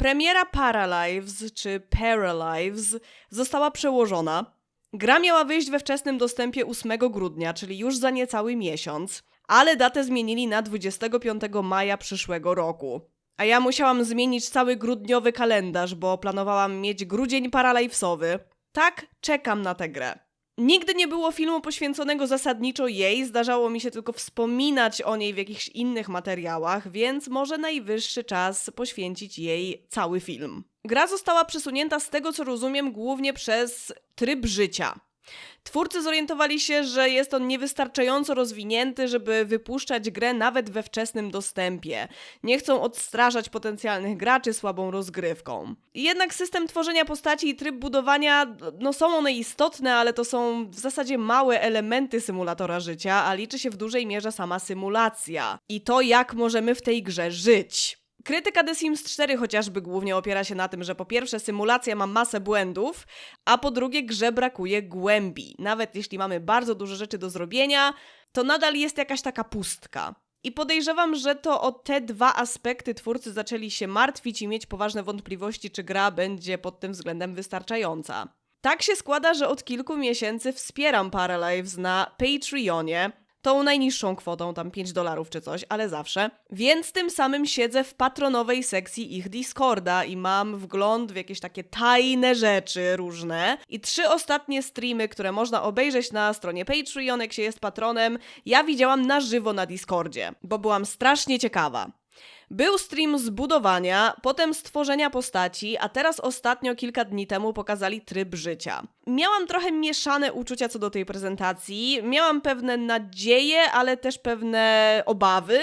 Premiera Paralives, czy Paralives, została przełożona. Gra miała wyjść we wczesnym dostępie 8 grudnia, czyli już za niecały miesiąc, ale datę zmienili na 25 maja przyszłego roku. A ja musiałam zmienić cały grudniowy kalendarz, bo planowałam mieć grudzień paralivesowy. Tak, czekam na tę grę. Nigdy nie było filmu poświęconego zasadniczo jej, zdarzało mi się tylko wspominać o niej w jakichś innych materiałach, więc może najwyższy czas poświęcić jej cały film. Gra została przesunięta z tego co rozumiem głównie przez tryb życia. Twórcy zorientowali się, że jest on niewystarczająco rozwinięty, żeby wypuszczać grę nawet we wczesnym dostępie. Nie chcą odstraszać potencjalnych graczy słabą rozgrywką. Jednak system tworzenia postaci i tryb budowania, no są one istotne, ale to są w zasadzie małe elementy symulatora życia, a liczy się w dużej mierze sama symulacja. I to, jak możemy w tej grze żyć. Krytyka The Sims 4 chociażby głównie opiera się na tym, że po pierwsze symulacja ma masę błędów, a po drugie grze brakuje głębi. Nawet jeśli mamy bardzo dużo rzeczy do zrobienia, to nadal jest jakaś taka pustka. I podejrzewam, że to o te dwa aspekty twórcy zaczęli się martwić i mieć poważne wątpliwości, czy gra będzie pod tym względem wystarczająca. Tak się składa, że od kilku miesięcy wspieram Paralives na Patreonie, tą najniższą kwotą, tam 5 dolarów czy coś, ale zawsze. Więc tym samym siedzę w patronowej sekcji ich Discorda i mam wgląd w jakieś takie tajne rzeczy różne. I trzy ostatnie streamy, które można obejrzeć na stronie Patreon, jak się jest patronem, ja widziałam na żywo na Discordzie, bo byłam strasznie ciekawa. Był stream z budowania, potem stworzenia postaci, a teraz ostatnio kilka dni temu pokazali tryb życia. Miałam trochę mieszane uczucia co do tej prezentacji. Miałam pewne nadzieje, ale też pewne obawy.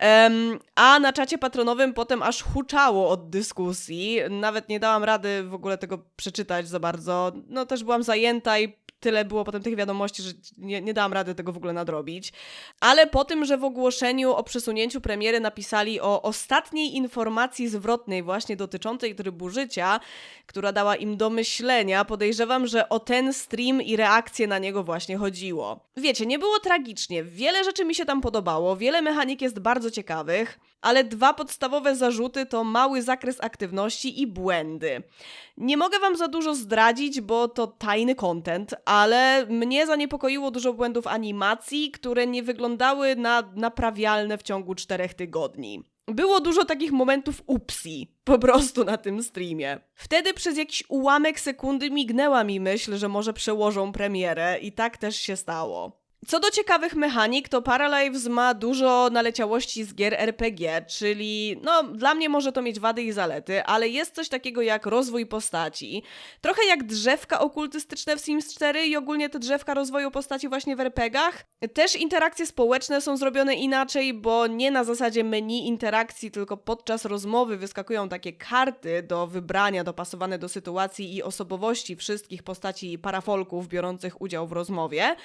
Um, a na czacie patronowym potem aż huczało od dyskusji. Nawet nie dałam rady w ogóle tego przeczytać za bardzo. No też byłam zajęta i tyle było potem tych wiadomości, że nie, nie dałam rady tego w ogóle nadrobić. Ale po tym, że w ogłoszeniu o przesunięciu premiery napisali o ostatniej informacji zwrotnej właśnie dotyczącej trybu życia, która dała im do myślenia, podejrzewam, że o ten stream i reakcję na niego właśnie chodziło. Wiecie, nie było tragicznie. Wiele rzeczy mi się tam podobało, wiele mechanik jest bardzo ciekawych, ale dwa podstawowe zarzuty to mały zakres aktywności i błędy. Nie mogę wam za dużo zdradzić, bo to tajny content, ale mnie zaniepokoiło dużo błędów animacji, które nie wyglądały na naprawialne w ciągu czterech tygodni. Było dużo takich momentów upsi, po prostu na tym streamie. Wtedy przez jakiś ułamek sekundy mignęła mi myśl, że może przełożą premierę i tak też się stało. Co do ciekawych mechanik, to Paralives ma dużo naleciałości z gier RPG, czyli no dla mnie może to mieć wady i zalety, ale jest coś takiego jak rozwój postaci. Trochę jak drzewka okultystyczne w Sims 4 i ogólnie te drzewka rozwoju postaci właśnie w RPGach. Też interakcje społeczne są zrobione inaczej, bo nie na zasadzie menu interakcji, tylko podczas rozmowy wyskakują takie karty do wybrania, dopasowane do sytuacji i osobowości wszystkich postaci parafolków biorących udział w rozmowie.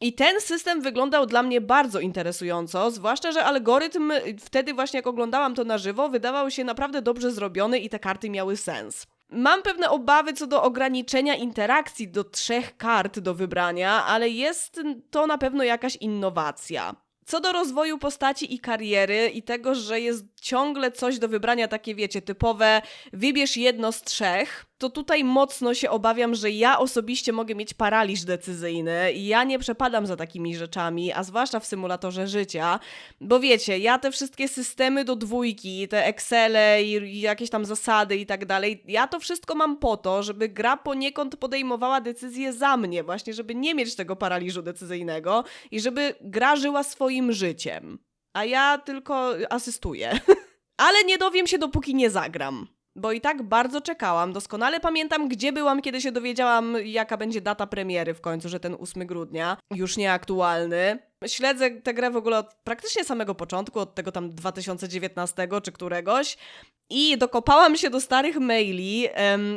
I ten system wyglądał dla mnie bardzo interesująco, zwłaszcza, że algorytm wtedy właśnie jak oglądałam to na żywo, wydawał się naprawdę dobrze zrobiony i te karty miały sens. Mam pewne obawy co do ograniczenia interakcji do trzech kart do wybrania, ale jest to na pewno jakaś innowacja. Co do rozwoju postaci i kariery i tego, że jest ciągle coś do wybrania takie, wiecie, typowe wybierz jedno z trzech, to tutaj mocno się obawiam, że ja osobiście mogę mieć paraliż decyzyjny i ja nie przepadam za takimi rzeczami, a zwłaszcza w symulatorze życia, bo wiecie, ja te wszystkie systemy do dwójki, te Excele i jakieś tam zasady i tak dalej, ja to wszystko mam po to, żeby gra poniekąd podejmowała decyzje za mnie, właśnie żeby nie mieć tego paraliżu decyzyjnego i żeby gra żyła swoim życiem. A ja tylko asystuję. Ale nie dowiem się, dopóki nie zagram bo i tak bardzo czekałam. Doskonale pamiętam, gdzie byłam, kiedy się dowiedziałam, jaka będzie data premiery w końcu, że ten 8 grudnia, już nieaktualny. Śledzę tę grę w ogóle od praktycznie samego początku, od tego tam 2019 czy któregoś. I dokopałam się do starych maili.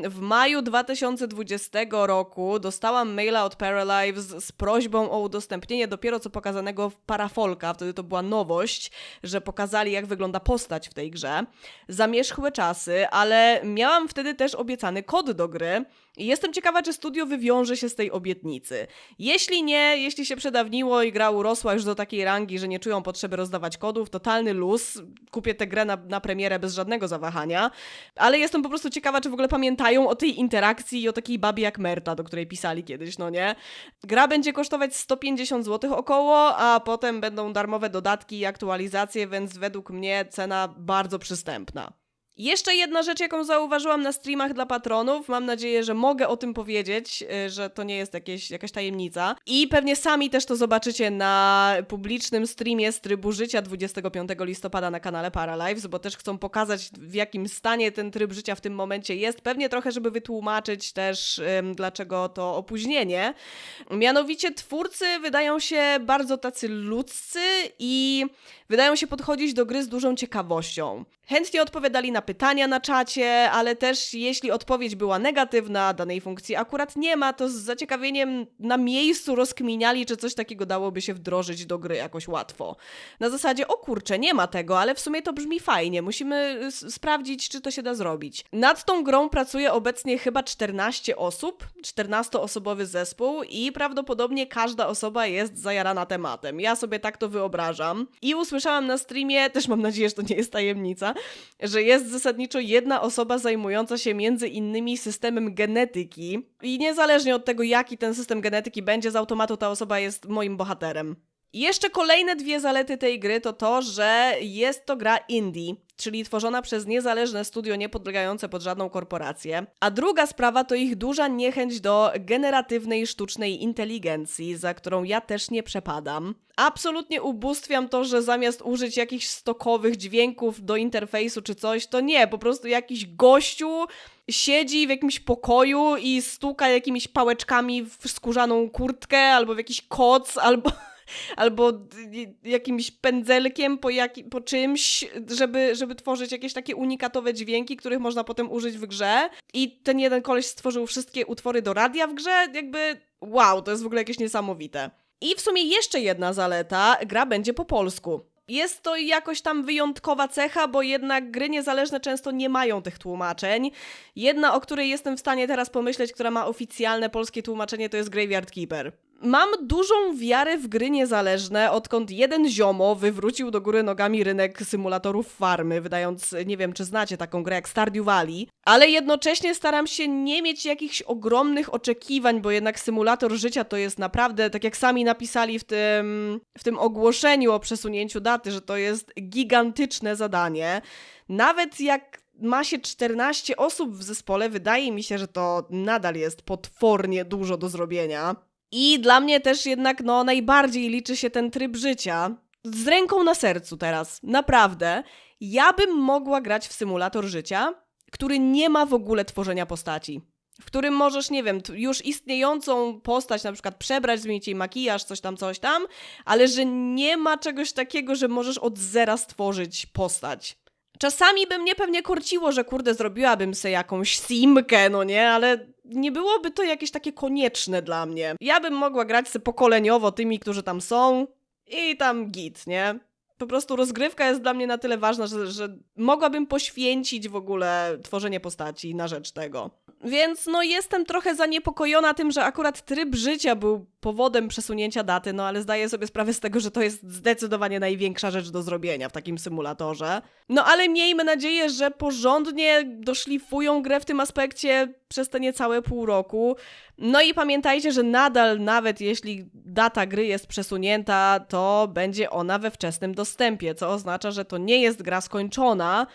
W maju 2020 roku dostałam maila od Paralives z prośbą o udostępnienie dopiero co pokazanego Parafolka. Wtedy to była nowość, że pokazali jak wygląda postać w tej grze. Zamierzchłe czasy, ale miałam wtedy też obiecany kod do gry. Jestem ciekawa, czy studio wywiąże się z tej obietnicy. Jeśli nie, jeśli się przedawniło i gra wyrosła już do takiej rangi, że nie czują potrzeby rozdawać kodów. Totalny luz. Kupię tę grę na, na premierę bez żadnego zawahania. Ale jestem po prostu ciekawa, czy w ogóle pamiętają o tej interakcji i o takiej babie jak Merta, do której pisali kiedyś, no nie? Gra będzie kosztować 150 zł około, a potem będą darmowe dodatki i aktualizacje, więc według mnie cena bardzo przystępna. Jeszcze jedna rzecz, jaką zauważyłam na streamach dla patronów, mam nadzieję, że mogę o tym powiedzieć, y, że to nie jest jakieś, jakaś tajemnica. I pewnie sami też to zobaczycie na publicznym streamie z trybu życia 25 listopada na kanale Paralives, bo też chcą pokazać, w jakim stanie ten tryb życia w tym momencie jest. Pewnie trochę, żeby wytłumaczyć też, dlaczego to opóźnienie. Mianowicie twórcy wydają się bardzo tacy ludzcy i wydają się podchodzić do gry z dużą ciekawością. Chętnie odpowiadali na pytania na czacie, ale też jeśli odpowiedź była negatywna, danej funkcji akurat nie ma, to z zaciekawieniem na miejscu rozkminiali, czy coś takiego dałoby się wdrożyć do gry jakoś łatwo. Na zasadzie, o kurczę, nie ma tego, ale w sumie to brzmi fajnie, musimy sprawdzić, czy to się da zrobić. Nad tą grą pracuje obecnie chyba 14 osób, 14-osobowy zespół i prawdopodobnie każda osoba jest zajarana tematem. Ja sobie tak to wyobrażam. I usłyszałam na streamie, też mam nadzieję, że to nie jest tajemnica, że jest zasadniczo jedna osoba zajmująca się między innymi systemem genetyki i niezależnie od tego, jaki ten system genetyki będzie, z automatu ta osoba jest moim bohaterem. Jeszcze kolejne dwie zalety tej gry to to, że jest to gra indie, czyli tworzona przez niezależne studio niepodlegające pod żadną korporację. A druga sprawa to ich duża niechęć do generatywnej sztucznej inteligencji, za którą ja też nie przepadam. Absolutnie ubóstwiam to, że zamiast użyć jakichś stokowych dźwięków do interfejsu czy coś, to nie, po prostu jakiś gościu siedzi w jakimś pokoju i stuka jakimiś pałeczkami w skórzaną kurtkę albo w jakiś koc, albo albo jakimś pędzelkiem po, jak, po czymś, żeby, żeby tworzyć jakieś takie unikatowe dźwięki, których można potem użyć w grze. I ten jeden koleś stworzył wszystkie utwory do radia w grze, jakby wow, to jest w ogóle jakieś niesamowite. I w sumie jeszcze jedna zaleta, gra będzie po polsku. Jest to jakoś tam wyjątkowa cecha, bo jednak gry niezależne często nie mają tych tłumaczeń. Jedna, o której jestem w stanie teraz pomyśleć, która ma oficjalne polskie tłumaczenie, to jest Graveyard Keeper. Mam dużą wiarę w gry niezależne, odkąd jeden ziomo wywrócił do góry nogami rynek symulatorów farmy, wydając, nie wiem czy znacie taką grę jak Stardew Valley, ale jednocześnie staram się nie mieć jakichś ogromnych oczekiwań, bo jednak symulator życia to jest naprawdę, tak jak sami napisali w tym, w tym ogłoszeniu o przesunięciu daty, że to jest gigantyczne zadanie. Nawet jak ma się 14 osób w zespole, wydaje mi się, że to nadal jest potwornie dużo do zrobienia. I dla mnie też jednak no, najbardziej liczy się ten tryb życia. Z ręką na sercu teraz, naprawdę. Ja bym mogła grać w symulator życia, który nie ma w ogóle tworzenia postaci. W którym możesz, nie wiem, już istniejącą postać na przykład przebrać, zmienić jej makijaż, coś tam, coś tam, ale że nie ma czegoś takiego, że możesz od zera stworzyć postać. Czasami by mnie pewnie korciło, że kurde, zrobiłabym sobie jakąś simkę, no nie, ale nie byłoby to jakieś takie konieczne dla mnie. Ja bym mogła grać sobie pokoleniowo tymi, którzy tam są i tam git, nie? Po prostu rozgrywka jest dla mnie na tyle ważna, że, że mogłabym poświęcić w ogóle tworzenie postaci na rzecz tego. Więc no jestem trochę zaniepokojona tym, że akurat tryb życia był powodem przesunięcia daty, no ale zdaję sobie sprawę z tego, że to jest zdecydowanie największa rzecz do zrobienia w takim symulatorze. No ale miejmy nadzieję, że porządnie doszlifują grę w tym aspekcie przez te niecałe pół roku. No i pamiętajcie, że nadal, nawet jeśli data gry jest przesunięta, to będzie ona we wczesnym dostępie, co oznacza, że to nie jest gra skończona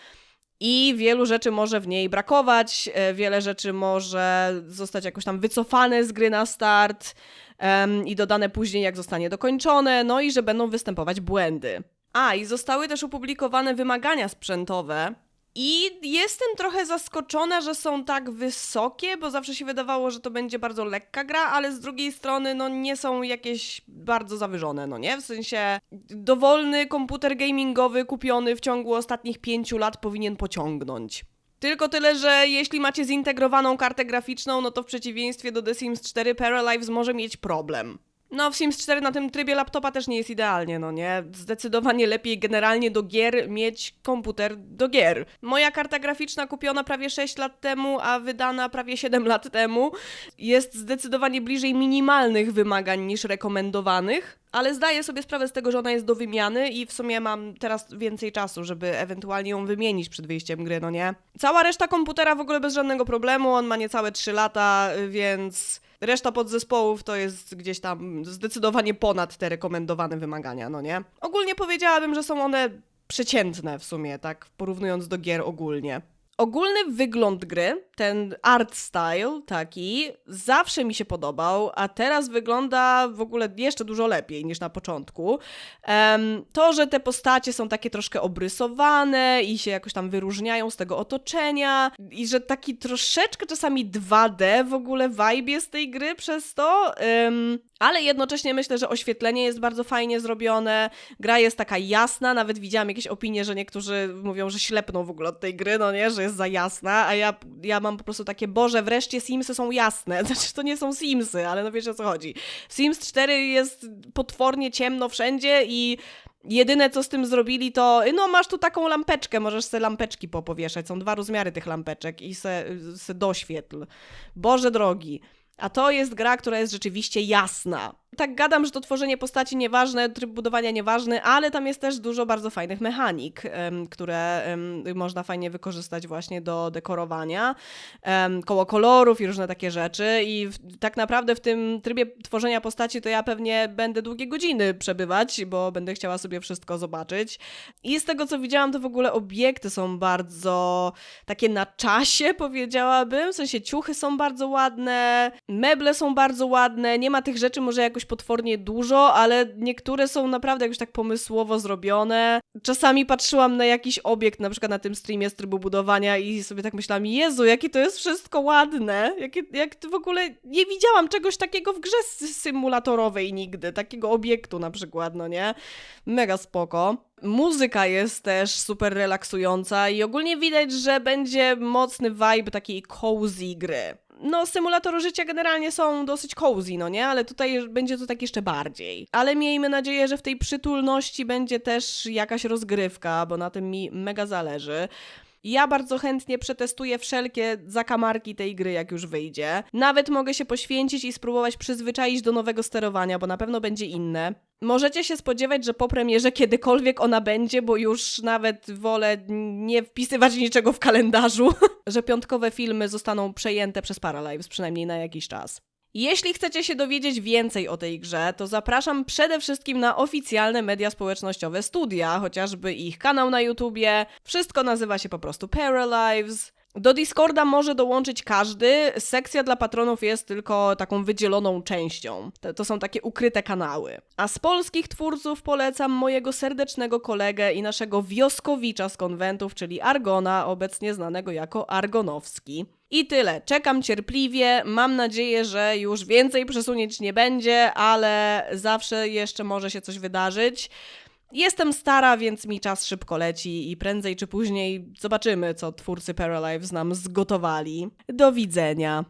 i wielu rzeczy może w niej brakować, e, wiele rzeczy może zostać jakoś tam wycofane z gry na start um, i dodane później, jak zostanie dokończone, no i że będą występować błędy. A, i zostały też opublikowane wymagania sprzętowe, i jestem trochę zaskoczona, że są tak wysokie, bo zawsze się wydawało, że to będzie bardzo lekka gra, ale z drugiej strony no nie są jakieś bardzo zawyżone, no nie? W sensie dowolny komputer gamingowy kupiony w ciągu ostatnich pięciu lat powinien pociągnąć. Tylko tyle, że jeśli macie zintegrowaną kartę graficzną, no to w przeciwieństwie do The Sims 4 Paralives może mieć problem. No, w Sims 4 na tym trybie laptopa też nie jest idealnie, no nie? Zdecydowanie lepiej generalnie do gier mieć komputer do gier. Moja karta graficzna kupiona prawie 6 lat temu, a wydana prawie 7 lat temu jest zdecydowanie bliżej minimalnych wymagań niż rekomendowanych, ale zdaję sobie sprawę z tego, że ona jest do wymiany i w sumie mam teraz więcej czasu, żeby ewentualnie ją wymienić przed wyjściem gry, no nie? Cała reszta komputera w ogóle bez żadnego problemu, on ma niecałe 3 lata, więc reszta podzespołów to jest gdzieś tam zdecydowanie ponad te rekomendowane wymagania, no nie? Ogólnie powiedziałabym, że są one przeciętne w sumie, tak porównując do gier ogólnie. Ogólny wygląd gry, ten art style taki, zawsze mi się podobał, a teraz wygląda w ogóle jeszcze dużo lepiej niż na początku. Em, to, że te postacie są takie troszkę obrysowane i się jakoś tam wyróżniają z tego otoczenia i że taki troszeczkę czasami 2D w ogóle vibe jest tej gry przez to, em, ale jednocześnie myślę, że oświetlenie jest bardzo fajnie zrobione, gra jest taka jasna, nawet widziałam jakieś opinie, że niektórzy mówią, że ślepną w ogóle od tej gry, no nie, że jest za jasna, a ja, ja mam po prostu takie, Boże, wreszcie Simsy są jasne, znaczy to nie są Simsy, ale no wiesz o co chodzi. Sims 4 jest potwornie ciemno wszędzie i Jedyne co z tym zrobili to, no masz tu taką lampeczkę, możesz se lampeczki popowieszać, są dwa rozmiary tych lampeczek i se, se doświetl. Boże drogi. A to jest gra, która jest rzeczywiście jasna. Tak gadam, że to tworzenie postaci nieważne, tryb budowania nieważny, ale tam jest też dużo bardzo fajnych mechanik, które można fajnie wykorzystać właśnie do dekorowania, koło kolorów i różne takie rzeczy. I tak naprawdę w tym trybie tworzenia postaci to ja pewnie będę długie godziny przebywać, bo będę chciała sobie wszystko zobaczyć. I z tego co widziałam, to w ogóle obiekty są bardzo takie na czasie, powiedziałabym. W sensie ciuchy są bardzo ładne, meble są bardzo ładne, nie ma tych rzeczy może jakoś potwornie dużo, ale niektóre są naprawdę jakoś tak pomysłowo zrobione. Czasami patrzyłam na jakiś obiekt, na przykład na tym streamie z trybu budowania i sobie tak myślałam, Jezu, jakie to jest wszystko ładne. Jakie, jak w ogóle nie widziałam czegoś takiego w grze sy- symulatorowej nigdy, takiego obiektu na przykład, no nie? Mega spoko. Muzyka jest też super relaksująca i ogólnie widać, że będzie mocny vibe takiej cozy gry. No, symulatory życia generalnie są dosyć cozy, no nie? Ale tutaj będzie to tak jeszcze bardziej. Ale miejmy nadzieję, że w tej przytulności będzie też jakaś rozgrywka, bo na tym mi mega zależy. Ja bardzo chętnie przetestuję wszelkie zakamarki tej gry, jak już wyjdzie. Nawet mogę się poświęcić i spróbować przyzwyczaić do nowego sterowania, bo na pewno będzie inne. Możecie się spodziewać, że po premierze kiedykolwiek ona będzie, bo już nawet wolę nie wpisywać niczego w kalendarzu, że piątkowe filmy zostaną przejęte przez Paralives, przynajmniej na jakiś czas. Jeśli chcecie się dowiedzieć więcej o tej grze, to zapraszam przede wszystkim na oficjalne media społecznościowe studia, chociażby ich kanał na YouTubie. Wszystko nazywa się po prostu Paralives. Do Discorda może dołączyć każdy. Sekcja dla patronów jest tylko taką wydzieloną częścią. To, są takie ukryte kanały. A z polskich twórców polecam mojego serdecznego kolegę i naszego wioskowicza z konwentów, czyli Argona, obecnie znanego jako Argonowski. I tyle. Czekam cierpliwie. Mam nadzieję, że już więcej przesunięć nie będzie, ale zawsze jeszcze może się coś wydarzyć. Jestem stara, więc mi czas szybko leci i prędzej czy później zobaczymy, co twórcy Paralives nam zgotowali. Do widzenia.